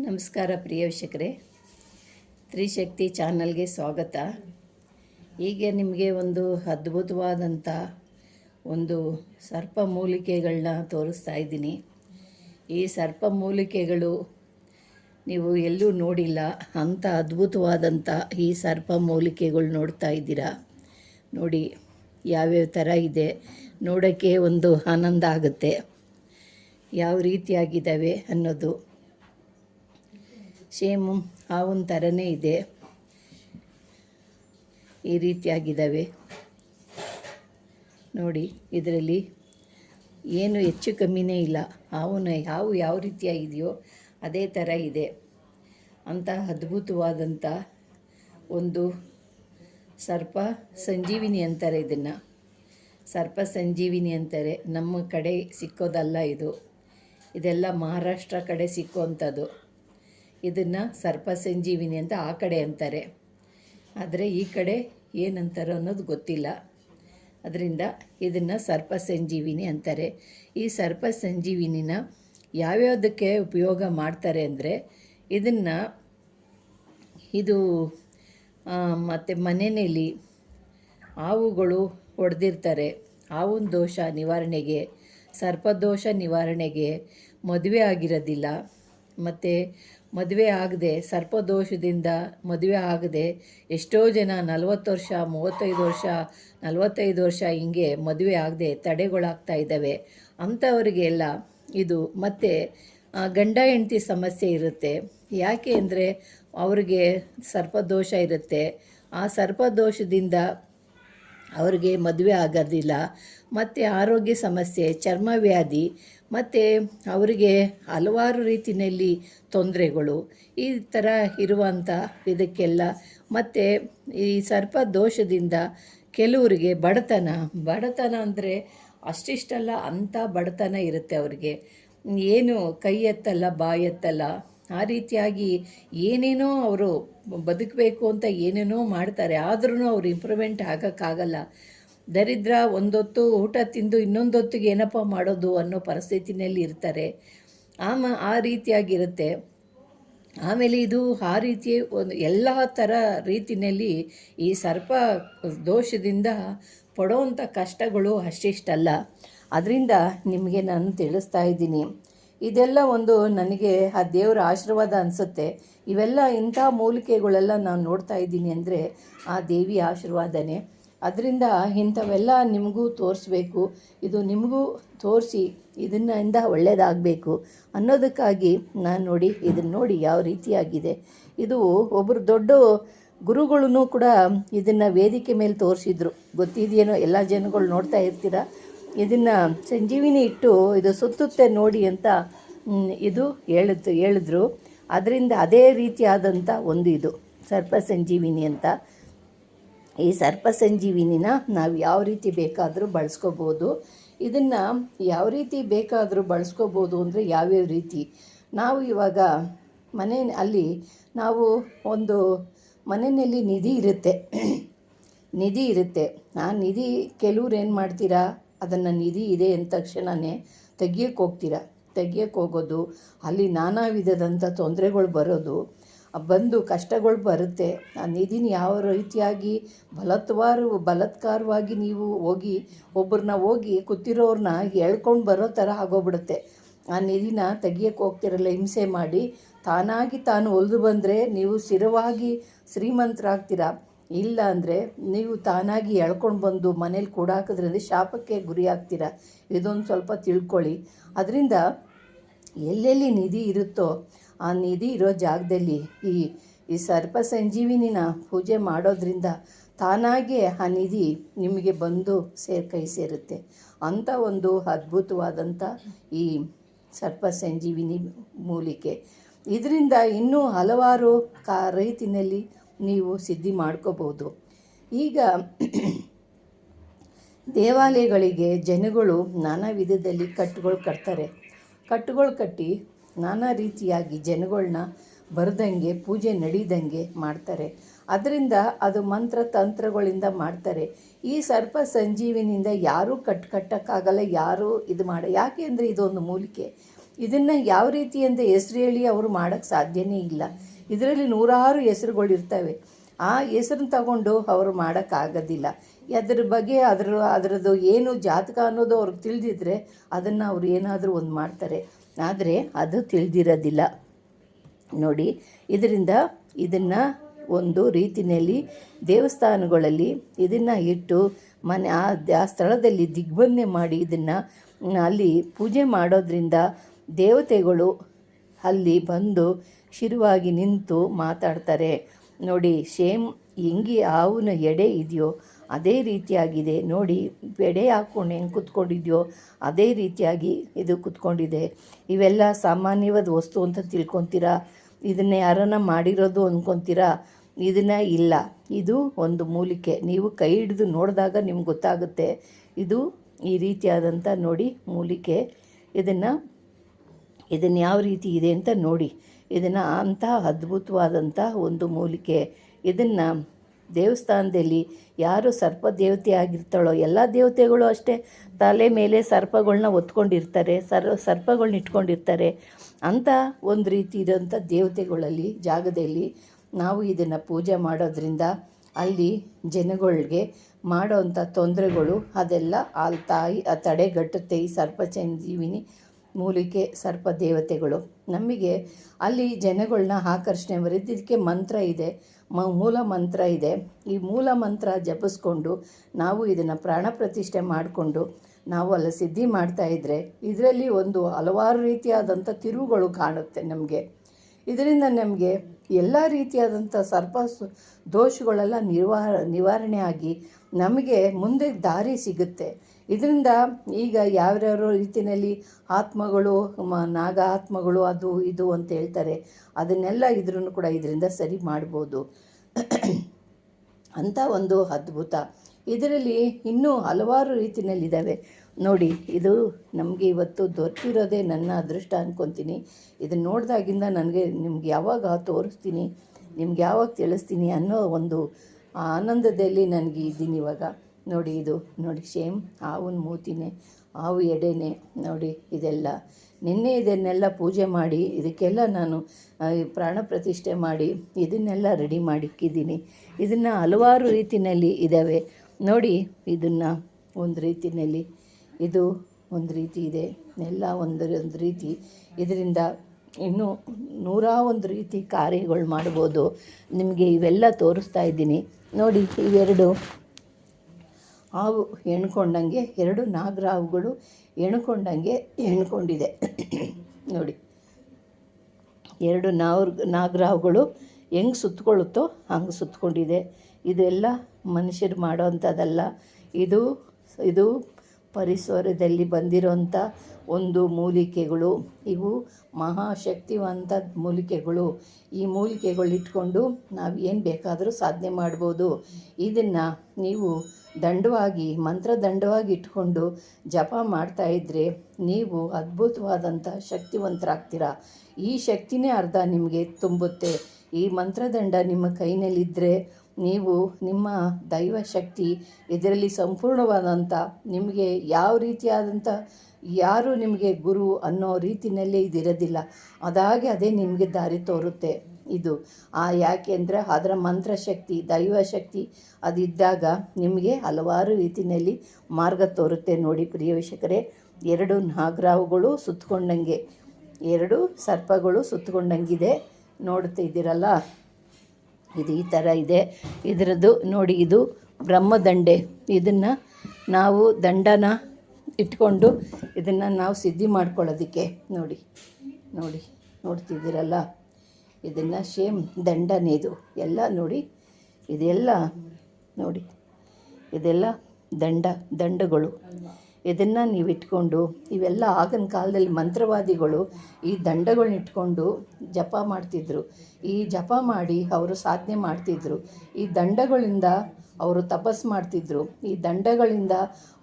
ನಮಸ್ಕಾರ ಪ್ರಿಯ ವೀಕ್ಷಕರೇ. ತ್ರಿಶಕ್ತಿ ಚಾನಲ್ಗೆ ಸ್ವಾಗತ. ಹೀಗೆ ನಿಮಗೆ ಒಂದು ಅದ್ಭುತವಾದಂಥ ಒಂದು ಸರ್ಪ ಮೂಲಿಕೆಗಳನ್ನ ತೋರಿಸ್ತಾ ಇದ್ದೀನಿ. ಈ ಸರ್ಪ ಮೂಲಿಕೆಗಳು ನೀವು ಎಲ್ಲೂ ನೋಡಿಲ್ಲ. ಅಂಥ ಅದ್ಭುತವಾದಂಥ ಈ ಸರ್ಪ ಮೂಲಿಕೆಗಳು ನೋಡ್ತಾ ಇದ್ದೀರಾ? ನೋಡಿ, ಯಾವ್ಯಾವ ಥರ ಇದೆ. ನೋಡೋಕ್ಕೆ ಒಂದು ಆನಂದ ಆಗುತ್ತೆ. ಯಾವ ರೀತಿಯಾಗಿದ್ದಾವೆ ಅನ್ನೋದು. ಸೇಮು ಹಾವಿನ ಥರನೇ ಇದೆ. ಈ ರೀತಿಯಾಗಿದ್ದಾವೆ. ನೋಡಿ, ಇದರಲ್ಲಿ ಏನು ಹೆಚ್ಚು ಕಮ್ಮಿನೇ ಇಲ್ಲ. ಹಾವುನ ಹಾವು ಯಾವ ರೀತಿಯಾಗಿದೆಯೋ ಅದೇ ಥರ ಇದೆ. ಅಂತ ಅದ್ಭುತವಾದಂಥ ಒಂದು ಸರ್ಪ ಸಂಜೀವಿನಿ ಅಂತಾರೆ ಇದನ್ನು. ಸರ್ಪ ಸಂಜೀವಿನಿ ಅಂತಾರೆ. ನಮ್ಮ ಕಡೆ ಸಿಕ್ಕೋದಲ್ಲ ಇದು. ಇದೆಲ್ಲ ಮಹಾರಾಷ್ಟ್ರ ಕಡೆ ಸಿಕ್ಕುವಂಥದ್ದು. ಇದನ್ನು ಸರ್ಪ ಸಂಜೀವಿನಿ ಅಂತ ಆ ಕಡೆ ಅಂತಾರೆ. ಆದರೆ ಈ ಕಡೆ ಏನಂತಾರೋ ಅನ್ನೋದು ಗೊತ್ತಿಲ್ಲ. ಅದರಿಂದ ಇದನ್ನು ಸರ್ಪ ಸಂಜೀವಿನಿ ಅಂತಾರೆ. ಈ ಸರ್ಪ ಸಂಜೀವಿನಿನ ಯಾವ್ಯಾವುದಕ್ಕೆ ಉಪಯೋಗ ಮಾಡ್ತಾರೆ ಅಂದರೆ ಇದನ್ನು ಇದು ಮತ್ತು ಮನೆಯಲ್ಲಿ ಹಾವುಗಳು ಹೊಡೆದಿರ್ತಾರೆ. ಹಾವಿನ ದೋಷ ನಿವಾರಣೆಗೆ ಸರ್ಪದೋಷ ನಿವಾರಣೆಗೆ ಮದುವೆ ಆಗಿರೋದಿಲ್ಲ. ಮತ್ತು ಮದುವೆ ಆಗದೆ, ಸರ್ಪದೋಷದಿಂದ ಮದುವೆ ಆಗದೆ ಎಷ್ಟೋ ಜನ ನಲವತ್ತು ವರ್ಷ, ಮೂವತ್ತೈದು ವರ್ಷ, ನಲವತ್ತೈದು ವರ್ಷ ಹಿಂಗೆ ಮದುವೆ ಆಗದೆ ತಡೆಗಳಾಗ್ತಾ ಇದ್ದಾವೆ. ಅಂಥವರಿಗೆಲ್ಲ ಇದು ಮತ್ತು ಗಂಡ ಹೆಂಡತಿ ಸಮಸ್ಯೆ ಇರುತ್ತೆ. ಯಾಕೆ ಅಂದರೆ ಅವರಿಗೆ ಸರ್ಪದೋಷ ಇರುತ್ತೆ. ಆ ಸರ್ಪದೋಷದಿಂದ ಅವರಿಗೆ ಮದುವೆ ಆಗೋದಿಲ್ಲ. ಮತ್ತು ಆರೋಗ್ಯ ಸಮಸ್ಯೆ, ಚರ್ಮ ವ್ಯಾಧಿ, ಮತ್ತು ಅವರಿಗೆ ಹಲವಾರು ರೀತಿಯಲ್ಲಿ ತೊಂದರೆಗಳು. ಈ ಥರ ಇರುವಂಥ ಇದಕ್ಕೆಲ್ಲ ಮತ್ತು ಈ ಸರ್ಪ ದೋಷದಿಂದ ಕೆಲವರಿಗೆ ಬಡತನ. ಬಡತನ ಅಂದರೆ ಅಷ್ಟಿಷ್ಟಲ್ಲ, ಅಂಥ ಬಡತನ ಇರುತ್ತೆ ಅವರಿಗೆ. ಏನು ಕೈ ಎತ್ತಲ್ಲ, ಬಾಯಿ ಎತ್ತಲ್ಲ, ಆ ರೀತಿಯಾಗಿ ಏನೇನೋ ಅವರು ಬದುಕಬೇಕು ಅಂತ ಏನೇನೋ ಮಾಡ್ತಾರೆ. ಆದ್ರೂ ಅವ್ರು ಇಂಪ್ರೂವ್ಮೆಂಟ್ ಆಗೋಕ್ಕಾಗಲ್ಲ. ದರಿದ್ರ ಒಂದೊತ್ತು ಊಟ ತಿಂದು ಇನ್ನೊಂದೊತ್ತಿಗೆ ಏನಪ್ಪ ಮಾಡೋದು ಅನ್ನೋ ಪರಿಸ್ಥಿತಿನಲ್ಲಿ ಇರ್ತಾರೆ. ಆಮ ಆ ರೀತಿಯಾಗಿರುತ್ತೆ. ಆಮೇಲೆ ಇದು ಆ ರೀತಿ ಒಂದು ಎಲ್ಲ ಥರ ರೀತಿಯಲ್ಲಿ ಈ ಸರ್ಪ ದೋಷದಿಂದ ಪಡೋವಂಥ ಕಷ್ಟಗಳು ಅಷ್ಟಿಷ್ಟಲ್ಲ. ಅದರಿಂದ ನಿಮಗೆ ನಾನು ತಿಳಿಸ್ತಾ ಇದ್ದೀನಿ. ಇದೆಲ್ಲ ಒಂದು ನನಗೆ ಆ ದೇವರ ಆಶೀರ್ವಾದ ಅನಿಸುತ್ತೆ. ಇವೆಲ್ಲ ಇಂಥ ಮೂಲಿಕೆಗಳೆಲ್ಲ ನಾನು ನೋಡ್ತಾ ಇದ್ದೀನಿ ಅಂದರೆ ಆ ದೇವಿ ಆಶೀರ್ವಾದನೇ. ಅದರಿಂದ ಇಂಥವೆಲ್ಲ ನಿಮಗೂ ತೋರಿಸ್ಬೇಕು. ಇದು ನಿಮಗೂ ತೋರಿಸಿ ಇದನ್ನಿಂದ ಒಳ್ಳೆಯದಾಗಬೇಕು ಅನ್ನೋದಕ್ಕಾಗಿ ನಾನು ನೋಡಿ ಇದನ್ನು ನೋಡಿ ಯಾವ ರೀತಿಯಾಗಿದೆ. ಇದು ಒಬ್ಬರು ದೊಡ್ಡ ಗುರುಗಳೂ ಕೂಡ ಇದನ್ನು ವೇದಿಕೆ ಮೇಲೆ ತೋರಿಸಿದ್ರು. ಗೊತ್ತಿದೆಯೇನೋ ಎಲ್ಲ ಜನಗಳು ನೋಡ್ತಾ ಇರ್ತೀರ? ಇದನ್ನು ಸಂಜೀವಿನಿ ಇಟ್ಟು ಇದು ಸುತ್ತುತ್ತೆ ನೋಡಿ ಅಂತ ಇದು ಹೇಳಿದ್ರು ಹೇಳಿದ್ರು. ಅದರಿಂದ ಅದೇ ರೀತಿಯಾದಂಥ ಒಂದು ಇದು. ಸರ್ಪ ಸಂಜೀವಿನಿ ಅಂತ. ಈ ಸರ್ಪ ಸಂಜೀವಿನಿನ ನಾವು ಯಾವ ರೀತಿ ಬೇಕಾದರೂ ಬಳಸ್ಕೋಬೋದು. ಇದನ್ನು ಯಾವ ರೀತಿ ಬೇಕಾದರೂ ಬಳಸ್ಕೋಬೋದು ಅಂದರೆ ಯಾವ್ಯಾವ ರೀತಿ? ನಾವು ಇವಾಗ ಮನೆ ಅಲ್ಲಿ ನಾವು ಒಂದು ಮನೆಯಲ್ಲಿ ನಿಧಿ ಇರುತ್ತೆ. ನಿಧಿ ಇರುತ್ತೆ. ಆ ನಿಧಿ ಕೆಲವ್ರು ಏನು ಮಾಡ್ತೀರಾ? ಅದನ್ನು ನಿಧಿ ಇದೆ ಅಂದ ತಕ್ಷಣವೇ ತೆಗಿಯೋಕ್ಕೆ ಹೋಗ್ತೀರಾ? ತೆಗಿಯೋಕ್ಕೆ ಹೋಗೋದು, ಅಲ್ಲಿ ನಾನಾ ವಿಧದಂಥ ತೊಂದರೆಗಳು ಬರೋದು ಬಂದು ಕಷ್ಟಗಳು ಬರುತ್ತೆ. ಆ ನಿಧಿನ ಯಾವ ರೀತಿಯಾಗಿ ಬಲತ್ವಾರು, ಬಲತ್ಕಾರವಾಗಿ ನೀವು ಹೋಗಿ ಒಬ್ಬರನ್ನ ಹೋಗಿ ಕೂತಿರೋರನ್ನ ಎಳ್ಕೊಂಡು ಬರೋ ಥರ ಆಗೋಗ್ಬಿಡುತ್ತೆ. ಆ ನಿಧಿನ ತೆಗಿಯೋಕ್ಕೆ ಹೋಗ್ತಿರಲ್ಲ, ಹಿಂಸೆ ಮಾಡಿ, ತಾನಾಗಿ ತಾನು ಒಲಿದು ಬಂದರೆ ನೀವು ಸ್ಥಿರವಾಗಿ ಶ್ರೀಮಂತರಾಗ್ತೀರಾ? ಇಲ್ಲ ಅಂದರೆ ನೀವು ತಾನಾಗಿ ಎಳ್ಕೊಂಡು ಬಂದು ಮನೇಲಿ ಕೂಡ ಹಾಕಿದ್ರಿಂದ ಶಾಪಕ್ಕೆ ಗುರಿ ಆಗ್ತೀರಾ? ಇದೊಂದು ಸ್ವಲ್ಪ ತಿಳ್ಕೊಳ್ಳಿ. ಅದರಿಂದ ಎಲ್ಲೆಲ್ಲಿ ನಿಧಿ ಇರುತ್ತೋ ಆ ನಿಧಿ ಇರೋ ಜಾಗದಲ್ಲಿ ಈ ಈ ಸರ್ಪ ಸಂಜೀವಿನಿನ ಪೂಜೆ ಮಾಡೋದ್ರಿಂದ ತಾನಾಗೆ ಆ ನಿಧಿ ನಿಮಗೆ ಬಂದು ಸೇರ್, ಕೈ ಸೇರುತ್ತೆ. ಅಂಥ ಒಂದು ಅದ್ಭುತವಾದಂಥ ಈ ಸರ್ಪ ಸಂಜೀವಿನಿ ಮೂಲಿಕೆ. ಇದರಿಂದ ಇನ್ನೂ ಹಲವಾರು ಕಾ ರೀತಿಯಲ್ಲಿ ನೀವು ಸಿದ್ಧಿ ಮಾಡ್ಕೋಬೋದು ಈಗ ದೇವಾಲಯಗಳಿಗೆ ಜನಗಳು ನಾನಾ ವಿಧದಲ್ಲಿ ಕಟ್ಟುಗಳು ಕಟ್ತಾರೆ. ಕಟ್ಟುಗಳು ಕಟ್ಟಿ ನಾನಾ ರೀತಿಯಾಗಿ ಜನಗಳನ್ನ ಬರ್ದಂಗೆ, ಪೂಜೆ ನಡೀದಂಗೆ ಮಾಡ್ತಾರೆ. ಅದರಿಂದ ಅದು ಮಂತ್ರ ತಂತ್ರಗಳಿಂದ ಮಾಡ್ತಾರೆ. ಈ ಸರ್ಪ ಸಂಜೀವಿನಿಂದ ಯಾರೂ ಕಟ್ ಕಟ್ಟಕ್ಕಾಗಲ್ಲ, ಯಾರೂ ಇದು ಮಾಡ, ಯಾಕೆ ಅಂದರೆ ಇದೊಂದು ಮೂಲಿಕೆ. ಇದನ್ನು ಯಾವ ರೀತಿ ಅಂತ ಹೆಸರು ಹೇಳಿ ಅವರು ಮಾಡೋಕ್ಕೆ ಸಾಧ್ಯನೇ ಇಲ್ಲ. ಇದರಲ್ಲಿ ನೂರಾರು ಹೆಸರುಗಳು ಇರ್ತವೆ. ಆ ಹೆಸರನ್ನ ತಗೊಂಡು ಅವರು ಮಾಡೋಕ್ಕಾಗೋದಿಲ್ಲ ಅದ್ರ ಬಗ್ಗೆ ಅದರ, ಅದರದ್ದು ಏನು ಜಾತಕ ಅನ್ನೋದು ಅವ್ರಿಗೆ ತಿಳಿದಿದ್ರೆ ಅದನ್ನು ಅವ್ರು ಏನಾದರೂ ಒಂದು ಮಾಡ್ತಾರೆ. ಆದರೆ ಅದು ತಿಳಿದಿರೋದಿಲ್ಲ. ನೋಡಿ, ಇದರಿಂದ ಇದನ್ನು ಒಂದು ರೀತಿಯಲ್ಲಿ ದೇವಸ್ಥಾನಗಳಲ್ಲಿ ಇದನ್ನು ಇಟ್ಟು ಮನೆ, ಆ ಆ ಸ್ಥಳದಲ್ಲಿ ದಿಗ್ಬಂಧನೆ ಮಾಡಿ ಇದನ್ನು ಅಲ್ಲಿ ಪೂಜೆ ಮಾಡೋದ್ರಿಂದ ದೇವತೆಗಳು ಅಲ್ಲಿ ಬಂದು ಶಿರುವಾಗಿ ನಿಂತು ಮಾತಾಡ್ತಾರೆ. ನೋಡಿ ಸೇಮ್ ಹೆಂಗೆ ಹಾವಿನ ಎಡೆ ಇದೆಯೋ? ಅದೇ ರೀತಿಯಾಗಿದೆ. ನೋಡಿ, ಎಡೆ ಹಾಕ್ಕೊಂಡು ಹೆಂಗೆ ಕುತ್ಕೊಂಡಿದೆಯೋ? ಅದೇ ರೀತಿಯಾಗಿ ಇದು ಕುತ್ಕೊಂಡಿದೆ. ಇವೆಲ್ಲ ಸಾಮಾನ್ಯವಾದ ವಸ್ತು ಅಂತ ತಿಳ್ಕೊತೀರಾ? ಇದನ್ನ ಯಾರನ್ನ ಮಾಡಿರೋದು ಅಂದ್ಕೊತೀರಾ ಇದನ್ನ ಇಲ್ಲ. ಇದು ಒಂದು ಮೂಲಿಕೆ. ನೀವು ಕೈ ಹಿಡಿದು ನೋಡಿದಾಗ ನಿಮ್ಗೆ ಗೊತ್ತಾಗುತ್ತೆ. ಇದು ಈ ರೀತಿಯಾದಂಥ ನೋಡಿ ಮೂಲಿಕೆ. ಇದನ್ನು ಇದನ್ನು ಯಾವ ರೀತಿ ಇದೆ ಅಂತ ನೋಡಿ. ಇದನ್ನು ಅಂಥ ಅದ್ಭುತವಾದಂಥ ಒಂದು ಮೂಲಿಕೆ. ಇದನ್ನು ದೇವಸ್ಥಾನದಲ್ಲಿ ಯಾರು ಸರ್ಪ ದೇವತೆ ಆಗಿರ್ತಾಳೋ ಎಲ್ಲ ದೇವತೆಗಳು ಅಷ್ಟೇ ತಲೆ ಮೇಲೆ ಸರ್ಪಗಳನ್ನ ಹೊತ್ಕೊಂಡಿರ್ತಾರೆ, ಸರ್ ಸರ್ಪಗಳನ್ನ ಇಟ್ಕೊಂಡಿರ್ತಾರೆ. ಅಂಥ ಒಂದು ರೀತಿ ಇರೋಂಥ ದೇವತೆಗಳಲ್ಲಿ, ಜಾಗದಲ್ಲಿ ನಾವು ಇದನ್ನು ಪೂಜೆ ಮಾಡೋದ್ರಿಂದ ಅಲ್ಲಿ ಜನಗಳಿಗೆ ಮಾಡೋವಂಥ ತೊಂದರೆಗಳು ಅದೆಲ್ಲ ಅಲ್ಲಿ ತಾಯಿ ತಡೆಗಟ್ಟುತ್ತೆ ಈ ಸರ್ಪ ಸಂಜೀವಿನಿ ಮೂಲಿಕೆ ಸರ್ಪ ದೇವತೆಗಳು. ನಮಗೆ ಅಲ್ಲಿ ಜನಗಳನ್ನ ಆಕರ್ಷಣೆ ಇದಕ್ಕೆ ಮಂತ್ರ ಇದೆ, ಮ, ಮೂಲ ಮಂತ್ರ ಇದೆ. ಈ ಮೂಲ ಮಂತ್ರ ಜಪಿಸ್ಕೊಂಡು ನಾವು ಇದನ್ನು ಪ್ರಾಣ ಪ್ರತಿಷ್ಠೆ ಮಾಡಿಕೊಂಡು ನಾವು ಅಲ್ಲಿ ಸಿದ್ಧಿ ಮಾಡ್ತಾ ಇದ್ದರೆ ಇದರಲ್ಲಿ ಒಂದು ಹಲವಾರು ರೀತಿಯಾದಂಥ ತಿರುವುಗಳು ಕಾಣುತ್ತೆ ನಮಗೆ. ಇದರಿಂದ ನಮಗೆ ಎಲ್ಲ ರೀತಿಯಾದಂಥ ಸರ್ಪ ದೋಷಗಳೆಲ್ಲ ನಿರ್ವಾ ನಿವಾರಣೆ ಆಗಿ ನಮಗೆ ಮುಂದೆ ದಾರಿ ಸಿಗುತ್ತೆ. ಇದರಿಂದ ಈಗ ಯಾವ್ಯಾವ ರೀತಿಯಲ್ಲಿ ಆತ್ಮಗಳು ನಾಗ ಆತ್ಮಗಳು, ಅದು ಇದು ಅಂತ ಹೇಳ್ತಾರೆ. ಅದನ್ನೆಲ್ಲ ಇದ್ರೂ ಕೂಡ ಇದರಿಂದ ಸರಿ ಮಾಡ್ಬೋದು. ಅಂಥ ಒಂದು ಅದ್ಭುತ. ಇದರಲ್ಲಿ ಇನ್ನೂ ಹಲವಾರು ರೀತಿಯಲ್ಲಿದ್ದಾವೆ. ನೋಡಿ, ಇದು ನಮಗೆ ಇವತ್ತು ದೊರೆತಿರೋದೇ ನನ್ನ ಅದೃಷ್ಟ ಅಂದ್ಕೊತೀನಿ ಇದನ್ನು ನೋಡಿದಾಗಿಂದ ನನಗೆ ನಿಮ್ಗೆ ಯಾವಾಗ ತೋರಿಸ್ತೀನಿ, ನಿಮ್ಗೆ ಯಾವಾಗ ತಿಳಿಸ್ತೀನಿ ಅನ್ನೋ ಒಂದು ಆನಂದದಲ್ಲಿ ನನಗೆ ಇದ್ದೀನಿ ಇವಾಗ. ನೋಡಿ ಇದು, ನೋಡಿ ಶೇಮ್, ಹಾವಿನ ಮೂತಿನೇ, ಹಾವು ಎಡೆನೆ, ನೋಡಿ ಇದೆಲ್ಲ. ನಿನ್ನೆ ಇದನ್ನೆಲ್ಲ ಪೂಜೆ ಮಾಡಿ, ಇದಕ್ಕೆಲ್ಲ ನಾನು ಪ್ರಾಣ ಪ್ರತಿಷ್ಠೆ ಮಾಡಿ, ಇದನ್ನೆಲ್ಲ ರೆಡಿ ಮಾಡಿಕ್ಕಿದ್ದೀನಿ. ಇದನ್ನು ಹಲವಾರು ರೀತಿಯಲ್ಲಿ ಇದ್ದಾವೆ ನೋಡಿ ಇದನ್ನು ಒಂದು ರೀತಿಯಲ್ಲಿ ಇದು ಒಂದು ರೀತಿ ಇದೆ, ಎಲ್ಲ ಒಂದು ಒಂದು ರೀತಿ. ಇದರಿಂದ ಇನ್ನೂ ನೂರ ಒಂದು ರೀತಿ ಕಾರ್ಯಗಳು ಮಾಡ್ಬೋದು. ನಿಮಗೆ ಇವೆಲ್ಲ ತೋರಿಸ್ತಾ ಇದ್ದೀನಿ. ನೋಡಿ ಇವೆರಡು. ಹಾವು ಎಣ್ಕೊಂಡಂಗೆ ಎರಡು, ನಾಗರಾವುಗಳು ಎಣ್ಕೊಂಡಂಗೆ ಎಣ್ಕೊಂಡಿದೆ ನೋಡಿ. ಎರಡು ನಾವ್ರ, ನಾಗರಾವುಗಳು ಹೆಂಗೆ ಸುತ್ತಕೊಳ್ಳುತ್ತೋ ಹಂಗೆ ಸುತ್ತಕೊಂಡಿದೆ ಇದೆಲ್ಲ ಮನುಷ್ಯರು ಮಾಡೋವಂಥದ್ದಲ್ಲ. ಇದು ಇದು ಪರಿಸರದಲ್ಲಿ ಬಂದಿರೋಂಥ ಒಂದು ಮೂಲಿಕೆಗಳು. ಇವು ಮಹಾಶಕ್ತಿವಂತ ಮೂಲಿಕೆಗಳು. ಈ ಮೂಲಿಕೆಗಳು ಇಟ್ಕೊಂಡು ನಾವು ಏನು ಬೇಕಾದರೂ ಸಾಧನೆ ಮಾಡ್ಬೋದು. ಇದನ್ನು ನೀವು ದಂಡವಾಗಿ ಮಂತ್ರ ದಂಡವಾಗಿ ಇಟ್ಕೊಂಡು ಜಪ ಮಾಡ್ತಾ ಇದ್ದರೆ ನೀವು ಅದ್ಭುತವಾದಂಥ ಶಕ್ತಿವಂತರಾಗ್ತೀರಾ. ಈ ಶಕ್ತಿನೇ ಅರ್ಧ ನಿಮಗೆ ತುಂಬುತ್ತೆ. ಈ ಮಂತ್ರದಂಡ ನಿಮ್ಮ ಕೈನಲ್ಲಿದ್ದರೆ ನೀವು ನಿಮ್ಮ ದೈವ ಶಕ್ತಿ ಇದರಲ್ಲಿ ಸಂಪೂರ್ಣವಾದಂಥ ನಿಮಗೆ ಯಾವ ರೀತಿಯಾದಂಥ, ಯಾರು ನಿಮಗೆ ಗುರು ಅನ್ನೋ ರೀತಿಯಲ್ಲೇ ಇದಿರೋದಿಲ್ಲ. ಅದಾಗೆ ಅದೇ ನಿಮಗೆ ದಾರಿ ತೋರುತ್ತೆ. ಇದು. ಆ ಯಾಕೆಂದರೆ ಅದರ ಮಂತ್ರಶಕ್ತಿ ದೈವ ಶಕ್ತಿ ಅದಿದ್ದಾಗ ನಿಮಗೆ ಹಲವಾರು ರೀತಿಯಲ್ಲಿ ಮಾರ್ಗ ತೋರುತ್ತೆ ನೋಡಿ ಪ್ರಿಯ ಎರಡು ನಾಗ್ರಾವುಗಳು ಸುತ್ತಕೊಂಡಂಗೆ, ಎರಡು ಸರ್ಪಗಳು ಸುತ್ತಕೊಂಡಂಗಿದೆ. ನೋಡ್ತಾ ಇದ್ದೀರಲ್ಲ? ಇದು ಈ ಥರ ಇದೆ. ಇದರದ್ದು ನೋಡಿ, ಇದು ಬ್ರಹ್ಮದಂಡೆ. ಇದನ್ನು ನಾವು ದಂಡನ ಇಟ್ಕೊಂಡು ಇದನ್ನು ನಾವು ಸಿದ್ಧಿ ಮಾಡ್ಕೊಳ್ಳೋದಕ್ಕೆ. ನೋಡಿ ನೋಡಿ ನೋಡ್ತಿದ್ದೀರಲ್ಲ ಇದನ್ನು ಶೇಮ್ ದಂಡನೇ ಇದು. ಎಲ್ಲ ನೋಡಿ, ಇದೆಲ್ಲ ನೋಡಿ, ಇದೆಲ್ಲ ದಂಡ, ದಂಡಗಳು. ಇದನ್ನು ನೀವು ಇಟ್ಕೊಂಡು, ಇವೆಲ್ಲ ಆಗಿನ ಕಾಲದಲ್ಲಿ ಮಂತ್ರವಾದಿಗಳು ಈ ದಂಡಗಳನ್ನ ಇಟ್ಕೊಂಡು ಜಪ ಮಾಡ್ತಿದ್ರು. ಈ ಜಪ ಮಾಡಿ ಅವರು ಸಾಧನೆ ಮಾಡ್ತಿದ್ರು. ಈ ದಂಡಗಳಿಂದ ಅವರು ತಪಸ್ ಮಾಡ್ತಿದ್ರು. ಈ ದಂಡಗಳಿಂದ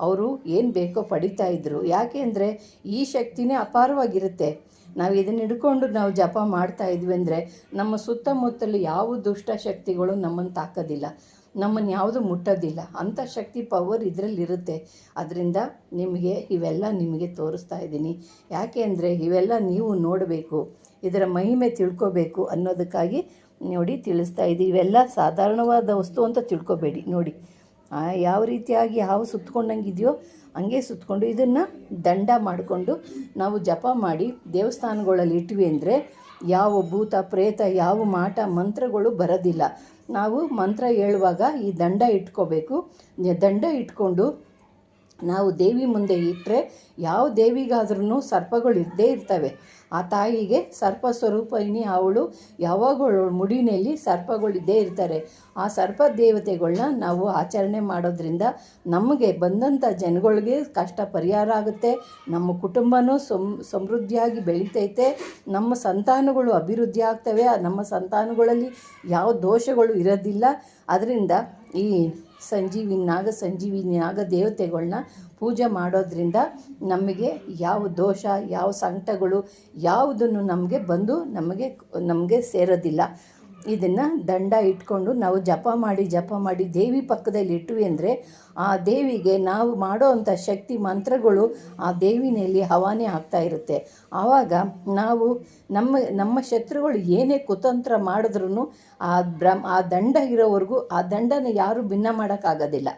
ಅವರು ಏನು ಬೇಕೋ ಪಡಿತಾ ಇದ್ರು. ಯಾಕೆ ಅಂದರೆ ಈ ಶಕ್ತಿನೇ ಅಪಾರವಾಗಿರುತ್ತೆ. ನಾವು ಇದನ್ನ ಹಿಡ್ಕೊಂಡು ನಾವು ಜಪ ಮಾಡ್ತಾ ಇದ್ವಿ ಅಂದರೆ ನಮ್ಮ ಸುತ್ತಮುತ್ತಲು ಯಾವ ದುಷ್ಟ ಶಕ್ತಿಗಳು ನಮ್ಮನ್ನು ತಾಕೋದಿಲ್ಲ ನಮ್ಮನ್ನು ಯಾವುದು ಮುಟ್ಟೋದಿಲ್ಲ. ಅಂಥ ಶಕ್ತಿ ಪವರ್ ಇದರಲ್ಲಿರುತ್ತೆ ಅದರಿಂದ ನಿಮಗೆ ಇವೆಲ್ಲ ನಿಮಗೆ ತೋರಿಸ್ತಾ ಇದ್ದೀನಿ. ಯಾಕೆ ಅಂದರೆ ಇವೆಲ್ಲ ನೀವು ನೋಡಬೇಕು, ಇದರ ಮಹಿಮೆ ತಿಳ್ಕೋಬೇಕು ಅನ್ನೋದಕ್ಕಾಗಿ ನೋಡಿ ತಿಳಿಸ್ತಾ ಇದ್ದೀವಿ. ಇವೆಲ್ಲ ಸಾಧಾರಣವಾದ ವಸ್ತು ಅಂತ ತಿಳ್ಕೊಬೇಡಿ. ನೋಡಿ ಯಾವ ರೀತಿಯಾಗಿ ಯಾವ ಸುತ್ತಕೊಂಡಂಗಿದೆಯೋ ಹಂಗೆ ಸುತ್ತಕೊಂಡು ಇದನ್ನು ದಂಡ ಮಾಡಿಕೊಂಡು ನಾವು ಜಪ ಮಾಡಿ ದೇವಸ್ಥಾನಗಳಲ್ಲಿ ಇಟ್ವಿ ಅಂದರೆ ಯಾವ ಭೂತ, ಪ್ರೇತ, ಯಾವ ಮಾಟ, ಮಂತ್ರಗಳು ಬರೋದಿಲ್ಲ. ನಾವು ಮಂತ್ರ ಹೇಳುವಾಗ ಈ ದಂಡ ಇಟ್ಕೋಬೇಕು. ದಂಡ ಇಟ್ಕೊಂಡು ನಾವು ದೇವಿ ಮುಂದೆ ಇಟ್ಟರೆ ಯಾವ ದೇವಿಗಾದ್ರೂ ಸರ್ಪಗಳು ಇದ್ದೇ ಇರ್ತವೆ. ಆ ತಾಯಿಗೆ ಸರ್ಪ ಸ್ವರೂಪಿಣಿ ಅವಳು ಯಾವಾಗಲೂ ಮುಡಿನಲ್ಲಿ ಸರ್ಪಗಳಿದ್ದೇ ಇರ್ತಾರೆ. ಆ ಸರ್ಪ ದೇವತೆಗಳನ್ನ ನಾವು ಆಚರಣೆ ಮಾಡೋದ್ರಿಂದ ನಮಗೆ ಬಂದಂಥ ಜನಗಳಿಗೆ ಕಷ್ಟ ಪರಿಹಾರ ಆಗುತ್ತೆ. ನಮ್ಮ ಕುಟುಂಬನೂ ಸಮ್, ಸಮೃದ್ಧಿಯಾಗಿ ಬೆಳೀತೈತೆ. ನಮ್ಮ ಸಂತಾನಗಳು ಅಭಿವೃದ್ಧಿ ಆಗ್ತವೆ. ನಮ್ಮ ಸಂತಾನಗಳಲ್ಲಿ ಯಾವ ದೋಷಗಳು ಇರೋದಿಲ್ಲ. ಅದರಿಂದ ಈ ಸಂಜೀವಿನಿ ನಾಗ ಸಂಜೀವಿನಿ ನಾಗ ದೇವತೆಗಳನ್ನ ಪೂಜೆ ಮಾಡೋದ್ರಿಂದ ನಮಗೆ ಯಾವ ದೋಷ, ಯಾವ ಸಂಕಟಗಳು ಯಾವುದನ್ನು ನಮಗೆ ಬಂದು ನಮಗೆ ನಮಗೆ ಸೇರೋದಿಲ್ಲ. ಇದನ್ನು ದಂಡ ಇಟ್ಕೊಂಡು ನಾವು ಜಪ ಮಾಡಿ ಜಪ ಮಾಡಿ ದೇವಿ ಪಕ್ಕದಲ್ಲಿ ಇಟ್ವಿ ಅಂದರೆ ಆ ದೇವಿಗೆ ನಾವು ಮಾಡೋ ಅಂಥ ಶಕ್ತಿ ಮಂತ್ರಗಳು ಆ ದೇವಿನಲ್ಲಿ ಹವಾನೆ ಆಗ್ತಾ ಇರುತ್ತೆ. ಆವಾಗ ನಾವು ನಮ್ಮ ನಮ್ಮ ಶತ್ರುಗಳು ಏನೇ ಕುತಂತ್ರ ಮಾಡಿದ್ರೂ ಆ ಬ್ರಹ್ಮ, ಆ ದಂಡ ಇರೋವರೆಗೂ ಆ ದಂಡನ ಯಾರೂ ಭಿನ್ನ ಮಾಡೋಕ್ಕಾಗೋದಿಲ್ಲ.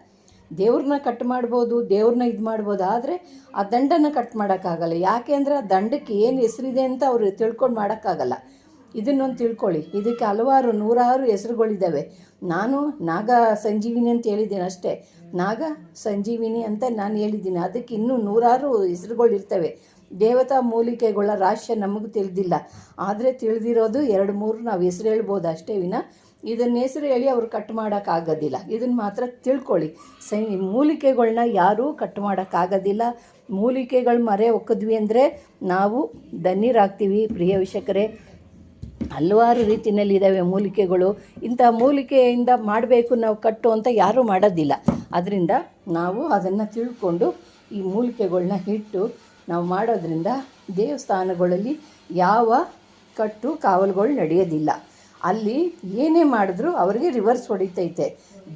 ದೇವ್ರನ್ನ ಕಟ್ ಮಾಡ್ಬೋದು, ದೇವ್ರನ್ನ ಇದು ಮಾಡ್ಬೋದು, ಆದರೆ ಆ ದಂಡನ ಕಟ್ ಮಾಡೋಕ್ಕಾಗಲ್ಲ. ಯಾಕೆ ಅಂದರೆ ಆ ದಂಡಕ್ಕೆ ಏನು ಹೆಸರಿದೆ ಅಂತ ಅವರು ತಿಳ್ಕೊಂಡು ಮಾಡೋಕ್ಕಾಗಲ್ಲ. ಇದನ್ನೊಂದು ತಿಳ್ಕೊಳ್ಳಿ. ಇದಕ್ಕೆ ಹಲವಾರು ನೂರಾರು ಹೆಸರುಗಳಿದ್ದಾವೆ. ನಾನು ನಾಗ ಸಂಜೀವಿನಿ ಅಂತ ಹೇಳಿದ್ದೀನಿ ಅಷ್ಟೇ. ನಾಗ ಸಂಜೀವಿನಿ ಅಂತ ನಾನು ಹೇಳಿದ್ದೀನಿ. ಅದಕ್ಕೆ ಇನ್ನೂ ನೂರಾರು ಹೆಸರುಗಳಿರ್ತವೆ. ದೇವತಾ ಮೂಲಿಕೆಗಳ ರಾಶಿ ನಮಗೂ ತಿಳಿದಿಲ್ಲ. ಆದರೆ ತಿಳಿದಿರೋದು ಎರಡು ಮೂರು ನಾವು ಹೆಸರು ಹೇಳ್ಬೋದು ಅಷ್ಟೇ ವಿನ. ಇದನ್ನ ಹೆಸರು ಹೇಳಿ ಅವರು ಕಟ್ ಮಾಡೋಕ್ಕಾಗೋದಿಲ್ಲ ಇದನ್ನು ಮಾತ್ರ ತಿಳ್ಕೊಳ್ಳಿ. ಸೈ ಮೂಲಿಕೆಗಳನ್ನ ಯಾರೂ ಕಟ್ ಮಾಡೋಕ್ಕಾಗೋದಿಲ್ಲ ಮೂಲಿಕೆಗಳು ಮರೆ ಒಕ್ಕದ್ವಿ ಅಂದರೆ ನಾವು ಧನ್ಯರಾಗ್ತೀವಿ. ಪ್ರಿಯ ವೀಕ್ಷಕರೇ ಹಲವಾರು ರೀತಿಯಲ್ಲಿದ್ದಾವೆ ಮೂಲಿಕೆಗಳು. ಇಂಥ ಮೂಲಿಕೆಯಿಂದ ಮಾಡಬೇಕು ನಾವು ಕಟ್ಟು ಅಂತ ಯಾರೂ ಮಾಡೋದಿಲ್ಲ. ಅದರಿಂದ ನಾವು ಅದನ್ನು ತಿಳ್ಕೊಂಡು ಈ ಮೂಲಿಕೆಗಳನ್ನ ಇಟ್ಟು ನಾವು ಮಾಡೋದ್ರಿಂದ ದೇವಸ್ಥಾನಗಳಲ್ಲಿ ಯಾವ ಕಟ್ಟು ಕಾವಲುಗಳು ನಡೆಯೋದಿಲ್ಲ. ಅಲ್ಲಿ ಏನೇ ಮಾಡಿದ್ರು ಅವ್ರಿಗೆ ರಿವರ್ಸ್ ಹೊಡಿತೈತೆ.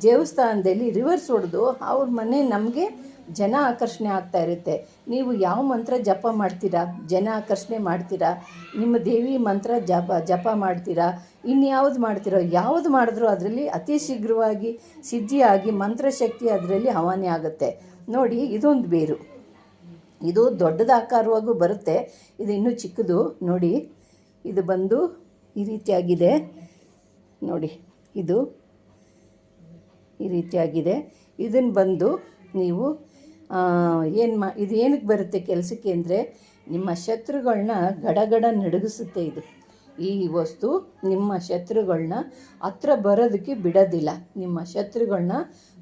ದೇವಸ್ಥಾನದಲ್ಲಿ ರಿವರ್ಸ್ ಹೊಡೆದು ಅವ್ರ ಮನೆ ನಮಗೆ ಜನ ಆಕರ್ಷಣೆ ಆಗ್ತಾ ಇರುತ್ತೆ. ನೀವು ಯಾವ ಮಂತ್ರ ಜಪ ಮಾಡ್ತೀರಾ? ಜನ ಆಕರ್ಷಣೆ ಮಾಡ್ತೀರಾ? ನಿಮ್ಮ ದೇವಿ ಮಂತ್ರ ಜಪ ಜಪ ಮಾಡ್ತೀರಾ? ಇನ್ಯಾವುದು ಮಾಡ್ತೀರೋ? ಯಾವುದು ಮಾಡಿದ್ರೂ ಅದರಲ್ಲಿ ಅತಿ ಶೀಘ್ರವಾಗಿ ಸಿದ್ಧಿಯಾಗಿ, ಮಂತ್ರಶಕ್ತಿ ಅದರಲ್ಲಿ ಹವಾನೆ ಆಗುತ್ತೆ. ನೋಡಿ, ಇದೊಂದು ಬೇರು. ಇದು ದೊಡ್ಡದ ಆಕಾರವಾಗೂ ಬರುತ್ತೆ. ಇದು ಇನ್ನೂ ಚಿಕ್ಕದು. ನೋಡಿ, ಇದು ಬಂದು ಈ ರೀತಿಯಾಗಿದೆ. ನೋಡಿ, ಇದು ಈ ರೀತಿಯಾಗಿದೆ. ಇದನ್ನು ಬಂದು ನೀವು ಏನು ಮಾ ಇದು ಏನಕ್ಕೆ ಬರುತ್ತೆ ಕೆಲಸಕ್ಕೆ ಅಂದರೆ ನಿಮ್ಮ ಶತ್ರುಗಳನ್ನ ಗಡಗಡ ನಡುಗಿಸುತ್ತೆ ಇದು. ಈ ವಸ್ತು ನಿಮ್ಮ ಶತ್ರುಗಳನ್ನ ಹತ್ರ ಬರೋದಕ್ಕೆ ಬಿಡೋದಿಲ್ಲ. ನಿಮ್ಮ ಶತ್ರುಗಳನ್ನ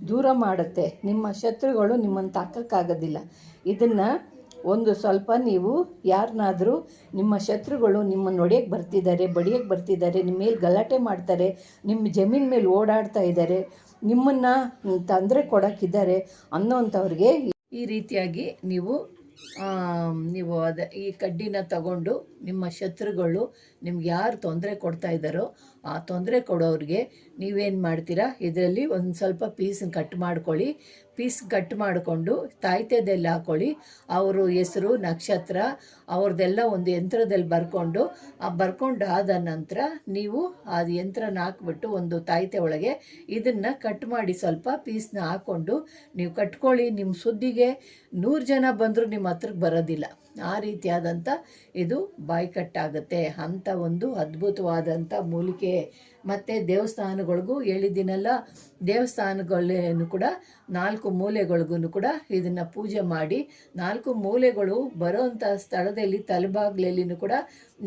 ದೂರ ಮಾಡುತ್ತೆ. ನಿಮ್ಮ ಶತ್ರುಗಳು ನಿಮ್ಮನ್ನು ತಾಕೋಕ್ಕಾಗೋದಿಲ್ಲ ಇದನ್ನು ಒಂದು ಸ್ವಲ್ಪ ನೀವು ಯಾರನ್ನಾದರೂ ನಿಮ್ಮ ಶತ್ರುಗಳು ನಿಮ್ಮನ್ನು ಹೊಡೆಯಕ್ಕೆ ಬರ್ತಿದ್ದಾರೆ ಬಡಿಯಕ್ಕೆ ಬರ್ತಿದ್ದಾರೆ, ನಿಮ್ಮ ಮೇಲೆ ಗಲಾಟೆ ಮಾಡ್ತಾರೆ, ನಿಮ್ಮ ಜಮೀನ್ ಮೇಲೆ ಓಡಾಡ್ತಾ ಇದ್ದಾರೆ, ನಿಮ್ಮನ್ನು ತೊಂದರೆ ಕೊಡೋಕ್ಕಿದ್ದಾರೆ ಅನ್ನೋಂಥವ್ರಿಗೆ ಈ ರೀತಿಯಾಗಿ ನೀವು ನೀವು ಅದ, ಈ ಕಡ್ಡಿನ ತಗೊಂಡು ನಿಮ್ಮ ಶತ್ರುಗಳು ನಿಮ್ಗೆ ಯಾರು ತೊಂದರೆ ಕೊಡ್ತಾ ಇದ್ದಾರೋ ಆ ತೊಂದರೆ ಕೊಡೋರಿಗೆ ನೀವೇನು ಮಾಡ್ತೀರಾ? ಇದರಲ್ಲಿ ಒಂದು ಸ್ವಲ್ಪ ಪೀಸ್ ಕಟ್ ಮಾಡ್ಕೊಳ್ಳಿ. ಪೀಸ್ ಕಟ್ ಮಾಡಿಕೊಂಡು ತಾಯ್ತೆದಲ್ಲಿ ಹಾಕೊಳ್ಳಿ. ಅವರು ಹೆಸರು, ನಕ್ಷತ್ರ, ಅವ್ರದ್ದೆಲ್ಲ ಒಂದು ಯಂತ್ರದಲ್ಲಿ ಬರ್ಕೊಂಡು, ಆ ಬರ್ಕೊಂಡು ಆದ ನಂತರ ನೀವು ಆ ಯಂತ್ರನ ಹಾಕ್ಬಿಟ್ಟು ಒಂದು ತಾಯ್ತೆ ಒಳಗೆ ಇದನ್ನು ಕಟ್ ಮಾಡಿ ಸ್ವಲ್ಪ ಪೀಸ್ನ ಹಾಕ್ಕೊಂಡು ನೀವು ಕಟ್ಕೊಳ್ಳಿ. ನಿಮ್ಮ ಸುದ್ದಿಗೆ ನೂರು ಜನ ಬಂದರೂ ನಿಮ್ಮ ಹತ್ರಕ್ಕೆ ಬರೋದಿಲ್ಲ. ಆ ರೀತಿಯಾದಂಥ ಇದು ಬಾಯಿ ಕಟ್ಟಾಗುತ್ತೆ ಅಂಥ ಒಂದು ಅದ್ಭುತವಾದಂಥ ಮೂಲಿಕೆ. ಮತ್ತು ದೇವಸ್ಥಾನಗಳಿಗೂ ಹೇಳಿದ್ದೀನಲ್ಲ, ದೇವಸ್ಥಾನಗಳೇನು ಕೂಡ ನಾಲ್ಕು ಮೂಲೆಗಳಿಗೂ ಕೂಡ ಇದನ್ನು ಪೂಜೆ ಮಾಡಿ, ನಾಲ್ಕು ಮೂಲೆಗಳು ಬರೋವಂಥ ಸ್ಥಳದಲ್ಲಿ ತಲೆಬಾಗ್ಲಲ್ಲಿನೂ ಕೂಡ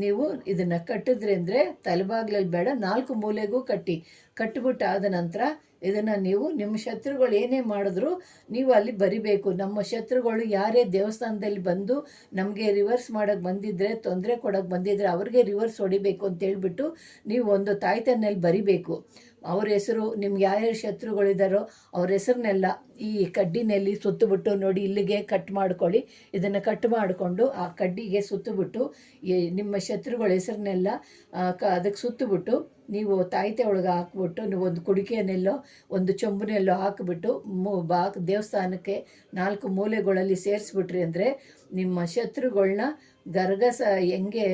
ನೀವು ಇದನ್ನು ಕಟ್ಟಿದ್ರೆ ಅಂದರೆ ತಲೆಬಾಗ್ಲಲ್ಲಿ ಬೇಡ, ನಾಲ್ಕು ಮೂಲೆಗೂ ಕಟ್ಟಿ. ಕಟ್ಟಿಬಿಟ್ಟು ಆದ ನಂತರ ಇದನ್ನು ನೀವು ನಿಮ್ಮ ಶತ್ರುಗಳು ಏನೇ ಮಾಡಿದ್ರು ನೀವು ಅಲ್ಲಿ ಬರಿಬೇಕು. ನಮ್ಮ ಶತ್ರುಗಳು ಯಾರೇ ದೇವಸ್ಥಾನದಲ್ಲಿ ಬಂದು ನಮಗೆ ರಿವರ್ಸ್ ಮಾಡೋಕ್ಕೆ ಬಂದಿದ್ದರೆ ತೊಂದರೆ ಕೊಡೋಕ್ಕೆ ಬಂದಿದ್ದರೆ ಅವ್ರಿಗೆ ರಿವರ್ಸ್ ಹೊಡಿಬೇಕು ಅಂತ ಹೇಳ್ಬಿಟ್ಟು ನೀವು ಒಂದು ತಾಯ್ತನಲ್ಲಿ ಬರಿಬೇಕು. ಅವ್ರ ಹೆಸರು ನಿಮ್ಗೆ ಯಾರ್ಯಾರು ಶತ್ರುಗಳಿದ್ದಾರೋ ಅವ್ರ ಹೆಸರನ್ನೆಲ್ಲ ಈ ಕಡ್ಡಿನಲ್ಲಿ ಸುತ್ತುಬಿಟ್ಟು ನೋಡಿ ಇಲ್ಲಿಗೆ ಕಟ್ ಮಾಡ್ಕೊಳ್ಳಿ. ಇದನ್ನು ಕಟ್ ಮಾಡಿಕೊಂಡು ಆ ಕಡ್ಡಿಗೆ ಸುತ್ತುಬಿಟ್ಟು ನಿಮ್ಮ ಶತ್ರುಗಳ ಹೆಸರನ್ನೆಲ್ಲ ಕ, ಅದಕ್ಕೆ ಸುತ್ತುಬಿಟ್ಟು ನೀವು ತಾಯಿತೆ ಒಳಗೆ ಹಾಕ್ಬಿಟ್ಟು ನೀವು ಒಂದು ಕುಡಿಕೆಯನ್ನೆಲ್ಲೋ, ಒಂದು ಚೊಂಬನೆಲ್ಲೋ ಹಾಕಿಬಿಟ್ಟು ಮೂ, ಬಾ, ದೇವಸ್ಥಾನಕ್ಕೆ ನಾಲ್ಕು ಮೂಲೆಗಳಲ್ಲಿ ಸೇರಿಸ್ಬಿಟ್ರಿ ಅಂದರೆ ನಿಮ್ಮ ಶತ್ರುಗಳನ್ನ ಗರ್ಗಸ ಹೆಂಗೆ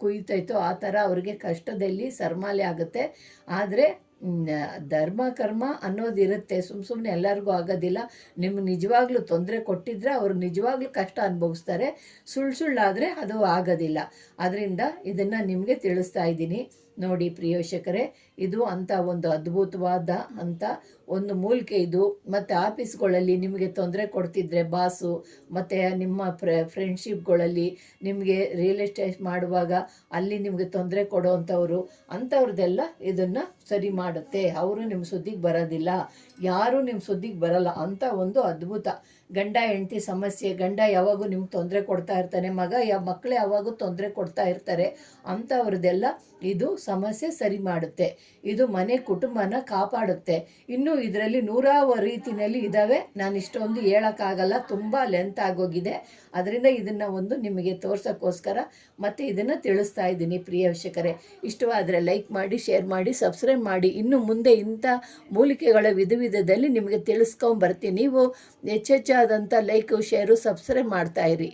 ಕುಯ್ತೈತೋ ಆ ಥರ ಅವ್ರಿಗೆ ಕಷ್ಟದಲ್ಲಿ ಸರ್ಮಾಲೆ ಆಗುತ್ತೆ. ಆದರೆ ಧರ್ಮ, ಕರ್ಮ ಅನ್ನೋದಿರುತ್ತೆ ಸುಮ್ಮ ಸುಮ್ಮನೆ ಎಲ್ಲರಿಗೂ ಆಗೋದಿಲ್ಲ. ನಿಮ್ಗೆ ನಿಜವಾಗ್ಲೂ ತೊಂದರೆ ಕೊಟ್ಟಿದ್ರೆ ಅವರು ನಿಜವಾಗ್ಲೂ ಕಷ್ಟ ಅನುಭವಿಸ್ತಾರೆ. ಸುಳ್ಳು ಸುಳ್ಳಾದರೆ ಅದು ಆಗೋದಿಲ್ಲ. ಅದರಿಂದ ಇದನ್ನು ನಿಮಗೆ ತಿಳಿಸ್ತಾ ಇದ್ದೀನಿ. ನೋಡಿ ಪ್ರಿಯೋಷಕರೇ, ಇದು ಅಂಥ ಒಂದು ಅದ್ಭುತವಾದ ಅಂತ ಒಂದು ಮೂಲಿಕೆ ಇದು. ಮತ್ತು ಆಫೀಸ್ಗಳಲ್ಲಿ ನಿಮಗೆ ತೊಂದರೆ ಕೊಡ್ತಿದ್ರೆ ಬಾಸು, ಮತ್ತು ನಿಮ್ಮ ಫ್ರೆ, ಫ್ರೆಂಡ್ಶಿಪ್ಗಳಲ್ಲಿ ನಿಮಗೆ ರಿಯಲ್ ಎಸ್ಟೇಟ್ ಮಾಡುವಾಗ ಅಲ್ಲಿ ನಿಮಗೆ ತೊಂದರೆ ಕೊಡೋವಂಥವ್ರು ಅಂಥವ್ರದ್ದೆಲ್ಲ ಇದನ್ನು ಸರಿ ಮಾಡುತ್ತೆ. ಅವರು ನಿಮ್ಮ ಸುದ್ದಿಗೆ ಬರೋದಿಲ್ಲ. ಯಾರೂ ನಿಮ್ಮ ಸುದ್ದಿಗೆ ಬರಲ್ಲ ಅಂಥ ಒಂದು ಅದ್ಭುತ. ಗಂಡ ಹೆಂಡತಿ ಸಮಸ್ಯೆ, ಗಂಡ ಯಾವಾಗೂ ನಿಮ್ಗೆ ತೊಂದರೆ ಕೊಡ್ತಾ ಇರ್ತಾನೆ, ಮಗ ಯಾವ ಮಕ್ಕಳು ಯಾವಾಗೂ ತೊಂದರೆ ಕೊಡ್ತಾ ಇರ್ತಾರೆ, ಅಂಥವ್ರದ್ದೆಲ್ಲ ಇದು ಸಮಸ್ಯೆ ಸರಿ ಮಾಡುತ್ತೆ. ಇದು ಮನೆ ಕುಟುಂಬನ ಕಾಪಾಡುತ್ತೆ. ಇನ್ನು ಇದರಲ್ಲಿ ನೂರಾವ ರೀತಿಯಲ್ಲಿ ಇದ್ದಾವೆ ನಾನು ಇಷ್ಟೊಂದು ಹೇಳೋಕ್ಕಾಗಲ್ಲ. ತುಂಬ ಲೆಂತ್ ಆಗೋಗಿದೆ. ಅದರಿಂದ ಇದನ್ನು ಒಂದು ನಿಮಗೆ ತೋರ್ಸೋಕ್ಕೋಸ್ಕರ ಮತ್ತು ಇದನ್ನು ತಿಳಿಸ್ತಾ ಇದ್ದೀನಿ ಪ್ರಿಯ ವೀಕ್ಷಕರೇ. ಇಷ್ಟವಾದರೆ ಲೈಕ್ ಮಾಡಿ ಶೇರ್ ಮಾಡಿ ಸಬ್ಸ್ಕ್ರೈಬ್ ಮಾಡಿ. ಇನ್ನು ಮುಂದೆ ಇಂಥ ಮೂಲಿಕೆಗಳ ವಿಧ ವಿಧದಲ್ಲಿ ನಿಮಗೆ ತಿಳಿಸ್ಕೊಂಬರ್ತೀನಿ ನೀವು ಹೆಚ್ಚೆಚ್ಚಾದಂಥ ಲೈಕು ಶೇರು ಸಬ್ಸ್ಕ್ರೈಬ್ ಮಾಡ್ತಾಯಿರಿ